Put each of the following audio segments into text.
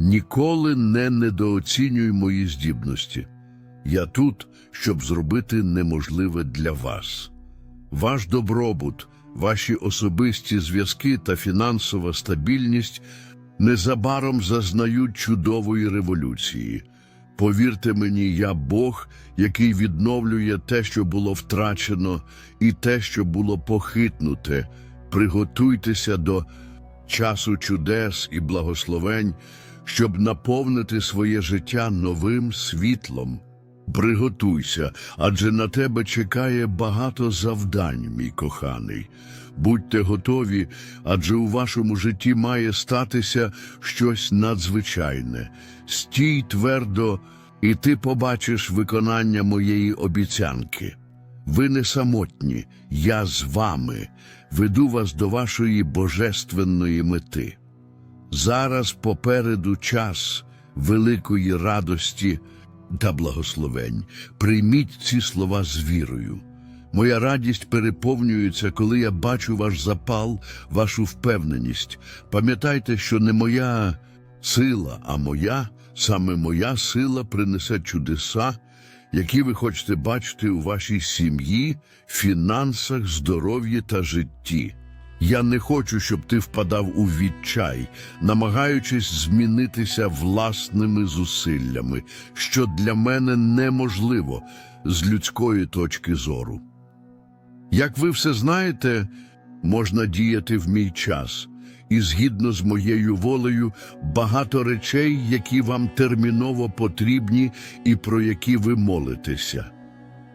Ніколи не недооцінюй мої здібності. Я тут, щоб зробити неможливе для вас. Ваш добробут, ваші особисті зв'язки та фінансова стабільність незабаром зазнають чудової революції. Повірте мені, я Бог, який відновлює те, що було втрачено, і те, що було похитнуте. Приготуйтеся до часу чудес і благословень, щоб наповнити своє життя новим світлом. Приготуйся, адже на тебе чекає багато завдань, мій коханий. Будьте готові, адже у вашому житті має статися щось надзвичайне. Стій твердо, і ти побачиш виконання моєї обіцянки. Ви не самотні, я з вами, веду вас до вашої божественної мети. Зараз попереду час великої радості та благословень. Прийміть ці слова з вірою. Моя радість переповнюється, коли я бачу ваш запал, вашу впевненість. Пам'ятайте, що не моя сила, а моя, саме моя сила принесе чудеса, які ви хочете бачити у вашій сім'ї, фінансах, здоров'ї та житті. Я не хочу, щоб ти впадав у відчай, намагаючись змінитися власними зусиллями, що для мене неможливо з людської точки зору. Як ви все знаєте, можна діяти в мій час, і згідно з моєю волею багато речей, які вам терміново потрібні і про які ви молитеся.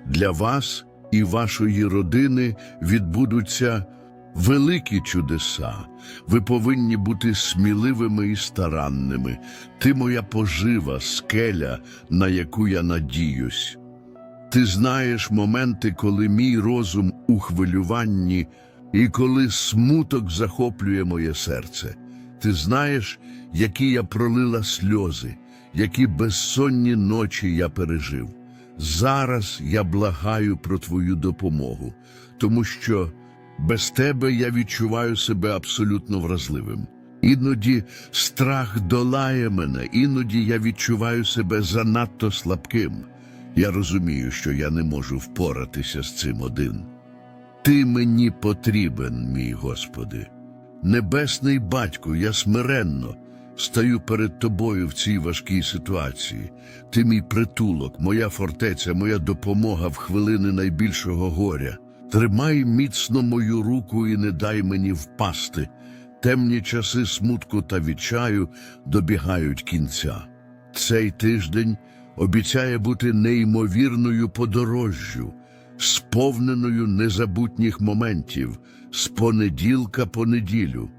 Для вас і вашої родини відбудуться великі чудеса. Ви повинні бути сміливими і старанними. Ти моя пожива, скеля, на яку я надіюсь. Ти знаєш моменти, коли мій розум у хвилюванні і коли смуток захоплює моє серце. Ти знаєш, які я пролила сльози, які безсонні ночі я пережив. Зараз я благаю про твою допомогу, тому що без тебе я відчуваю себе абсолютно вразливим. Іноді страх долає мене, іноді я відчуваю себе занадто слабким. Я розумію, що я не можу впоратися з цим один. Ти мені потрібен, мій Господи. Небесний батько, я смиренно стаю перед тобою в цій важкій ситуації. Ти мій притулок, моя фортеця, моя допомога в хвилини найбільшого горя. Тримай міцно мою руку і не дай мені впасти. Темні часи смутку та відчаю добігають кінця. Цей тиждень обіцяє бути неймовірною подорожжю, сповненою незабутніх моментів з понеділка по неділю.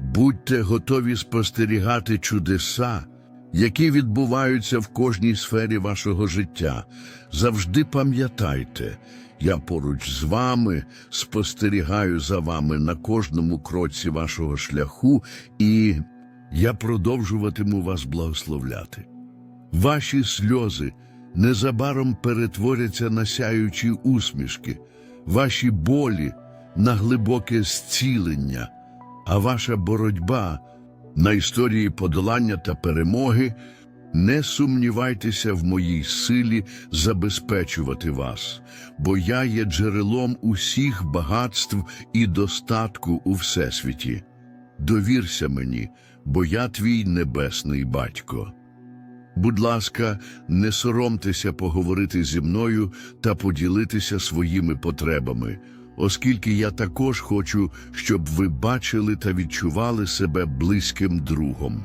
Будьте готові спостерігати чудеса, які відбуваються в кожній сфері вашого життя. Завжди пам'ятайте, я поруч з вами спостерігаю за вами на кожному кроці вашого шляху, і я продовжуватиму вас благословляти. Ваші сльози незабаром перетворяться на сяючі усмішки, ваші болі на глибоке зцілення, а ваша боротьба на історії подолання та перемоги. Не сумнівайтеся в моїй силі забезпечувати вас, бо я є джерелом усіх багатств і достатку у всесвіті. Довірся мені, бо я твій небесний батько. Будь ласка, не соромтеся поговорити зі мною та поділитися своїми потребами, оскільки я також хочу, щоб ви бачили та відчували себе близьким другом.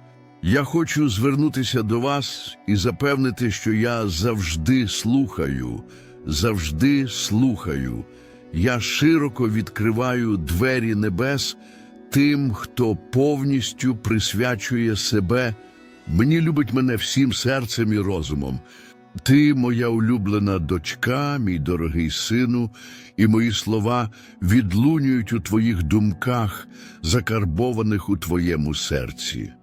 Я хочу звернутися до вас і запевнити, що я завжди слухаю, завжди слухаю. Я широко відкриваю двері небес тим, хто повністю присвячує себе Мені любить мене всім серцем і розумом. Ти, моя улюблена дочка, мій дорогий сину, і мої слова відлунюють у твоїх думках, закарбованих у твоєму серці.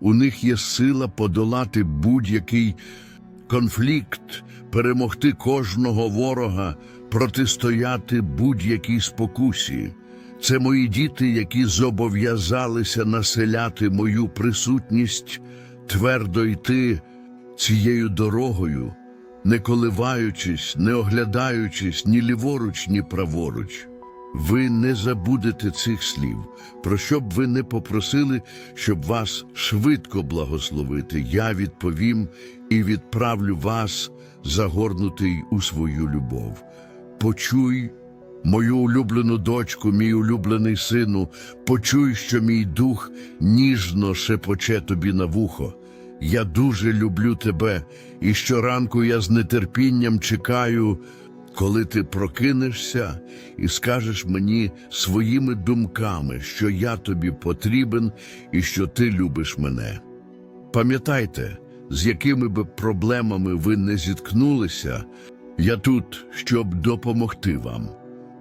У них є сила подолати будь-який конфлікт, перемогти кожного ворога, протистояти будь-якій спокусі. Це мої діти, які зобов'язалися населяти мою присутність, твердо йти цією дорогою, не коливаючись, не оглядаючись ні ліворуч, ні праворуч. Ви не забудете цих слів, про що б ви не попросили, щоб вас швидко благословити. Я відповім і відправлю вас, загорнутий у свою любов. Почуй, мою улюблену дочку, мій улюблений сину, почуй, що мій дух ніжно шепоче тобі на вухо. Я дуже люблю тебе, і щоранку я з нетерпінням чекаю, коли ти прокинешся і скажеш мені своїми думками, що я тобі потрібен і що ти любиш мене. Пам'ятайте, з якими би проблемами ви не зіткнулися, я тут, щоб допомогти вам.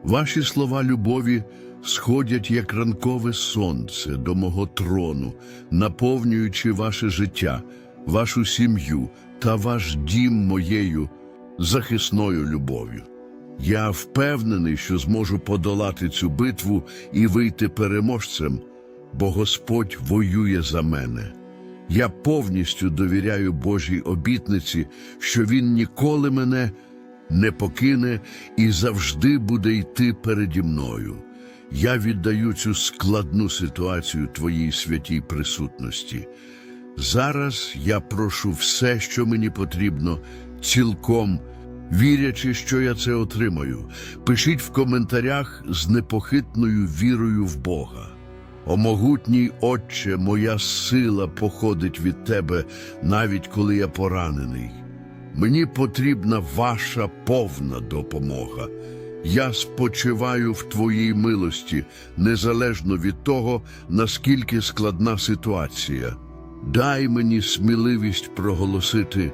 Ваші слова любові сходять як ранкове сонце до мого трону, наповнюючи ваше життя, вашу сім'ю та ваш дім моєю захисною любов'ю. Я впевнений, що зможу подолати цю битву і вийти переможцем, бо Господь воює за мене. Я повністю довіряю Божій обітниці, що Він ніколи мене не покине і завжди буде йти переді мною. Я віддаю цю складну ситуацію Твоїй святій присутності. Зараз я прошу все, що мені потрібно, цілком, вірячи, що я це отримаю. Пишіть в коментарях з непохитною вірою в Бога. О могутній Отче, моя сила походить від Тебе, навіть коли я поранений. Мені потрібна ваша повна допомога. Я спочиваю в Твоїй милості, незалежно від того, наскільки складна ситуація. Дай мені сміливість проголосити,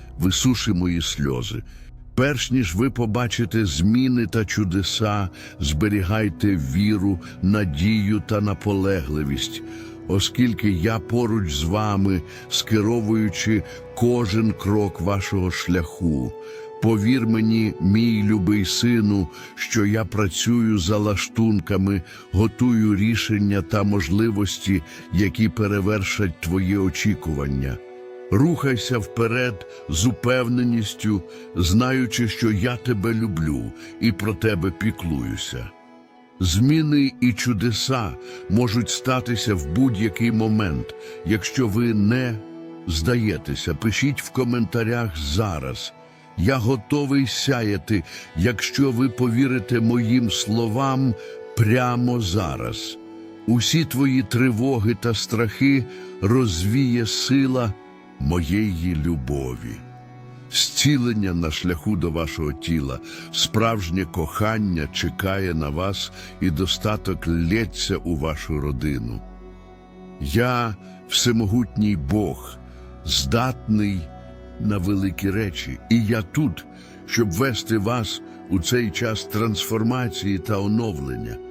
Висуши мої сльози. Перш ніж ви побачите зміни та чудеса, зберігайте віру, надію та наполегливість, оскільки я поруч з вами, скеровуючи кожен крок вашого шляху. Повір мені, мій любий сину, що я працюю за лаштунками, готую рішення та можливості, які перевершать твої очікування. Рухайся вперед з упевненістю, знаючи, що я тебе люблю і про тебе піклуюся. Зміни і чудеса можуть статися в будь-який момент. Якщо ви не здаєтеся, пишіть в коментарях зараз. Я готовий сяяти, якщо ви повірите моїм словам прямо зараз. Усі твої тривоги та страхи розвіє сила моєї любові. Зцілення на шляху до вашого тіла, справжнє кохання чекає на вас і достаток лється у вашу родину. Я всемогутній Бог, здатний на великі речі, і я тут, щоб вести вас у цей час трансформації та оновлення.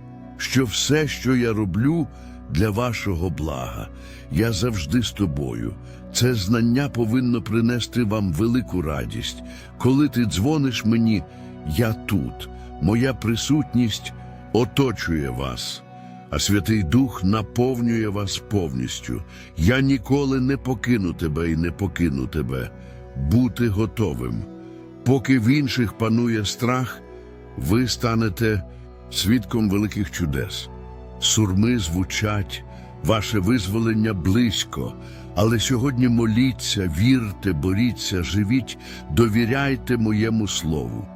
що все, що я роблю, для вашого блага. Я завжди з тобою. Це знання повинно принести вам велику радість. Коли ти дзвониш мені, я тут. Моя присутність оточує вас, а Святий Дух наповнює вас повністю. Я ніколи не покину тебе і не покину тебе. Бути готовим. Поки в інших панує страх, ви станете свідком великих чудес. Сурми звучать, ваше визволення близько. Але сьогодні моліться, вірте, боріться, живіть, довіряйте моєму слову.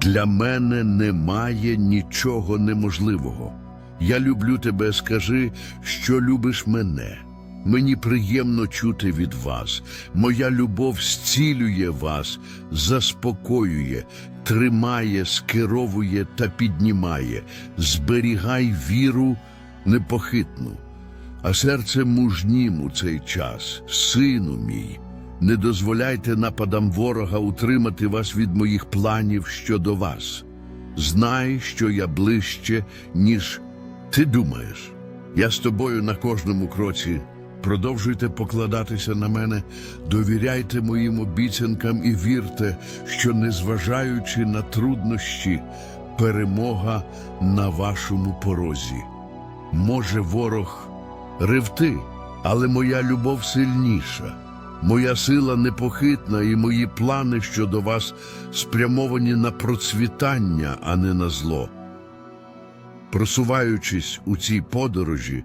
Для мене немає нічого неможливого. Я люблю тебе, скажи, що любиш мене. Мені приємно чути від вас. Моя любов зцілює вас, заспокоює, тримає, скеровує та піднімає. Зберігай віру непохитну, а серце мужнім у цей час, сину мій. Не дозволяйте нападам ворога утримати вас від моїх планів щодо вас. Знай, що я ближче, ніж ти думаєш. Я з тобою на кожному кроці. Продовжуйте покладатися на мене, довіряйте моїм обіцянкам і вірте, що, незважаючи на труднощі, перемога на вашому порозі. Може, ворог ревти, але моя любов сильніша. Моя сила непохитна, і мої плани щодо вас спрямовані на процвітання, а не на зло. Просуваючись у цій подорожі,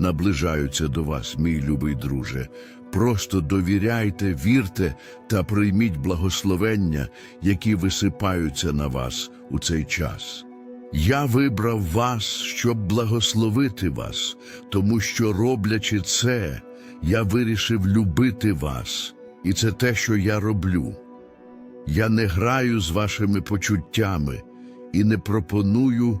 наближаються до вас, мій любий друже. Просто довіряйте, вірте та прийміть благословення, які висипаються на вас у цей час. Я вибрав вас, щоб благословити вас, тому що, роблячи це, я вирішив любити вас, і це те, що я роблю. Я не граю з вашими почуттями і не пропоную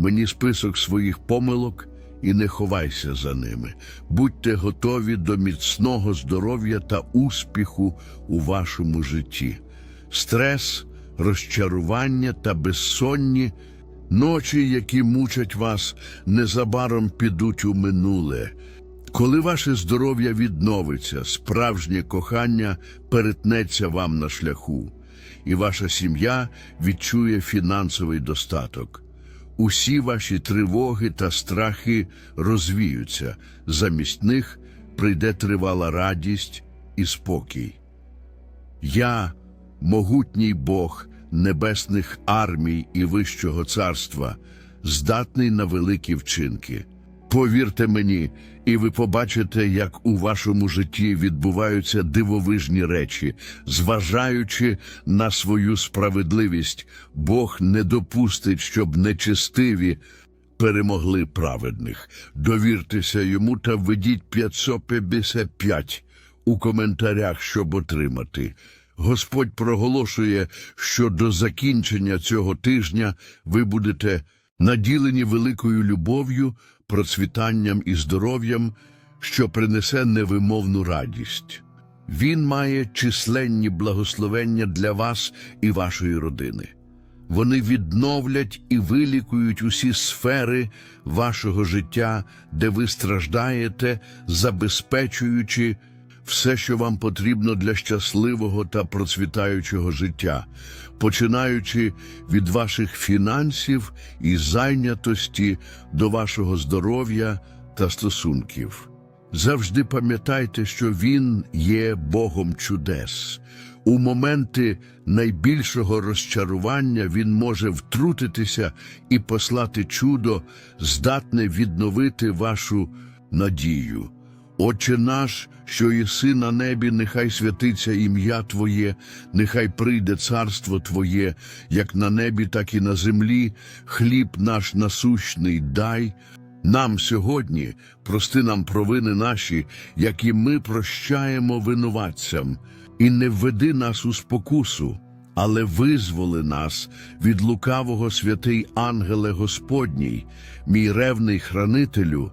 мені список своїх помилок і не ховайся за ними. Будьте готові до міцного здоров'я та успіху у вашому житті. Стрес, розчарування та безсонні ночі, які мучать вас, незабаром підуть у минуле. Коли ваше здоров'я відновиться, справжнє кохання перетнеться вам на шляху, і ваша сім'я відчує фінансовий достаток. Усі ваші тривоги та страхи розвіються, замість них прийде тривала радість і спокій. Я, могутній Бог небесних армій і Вищого царства, здатний на великі вчинки. Повірте мені, і ви побачите, як у вашому житті відбуваються дивовижні речі, зважаючи на свою справедливість, Бог не допустить, щоб нечестиві перемогли праведних. Довіртеся йому та введіть 555 у коментарях, щоб отримати. Господь проголошує, що до закінчення цього тижня ви будете наділені великою любов'ю, процвітанням і здоров'ям, що принесе невимовну радість. Він має численні благословення для вас і вашої родини. Вони відновлять і вилікують усі сфери вашого життя, де ви страждаєте, забезпечуючи все, що вам потрібно для щасливого та процвітаючого життя, починаючи від ваших фінансів і зайнятості до вашого здоров'я та стосунків. Завжди пам'ятайте, що Він є Богом чудес. У моменти найбільшого розчарування Він може втрутитися і послати чудо, здатне відновити вашу надію. Отче наш, що єси на небі, нехай святиться ім'я Твоє, нехай прийде царство Твоє, як на небі, так і на землі, хліб наш насущний дай, нам сьогодні прости нам провини наші, як і ми прощаємо винуватцям, і не введи нас у спокусу, але визволи нас від лукавого святий ангеле Господній, мій ревний хранителю,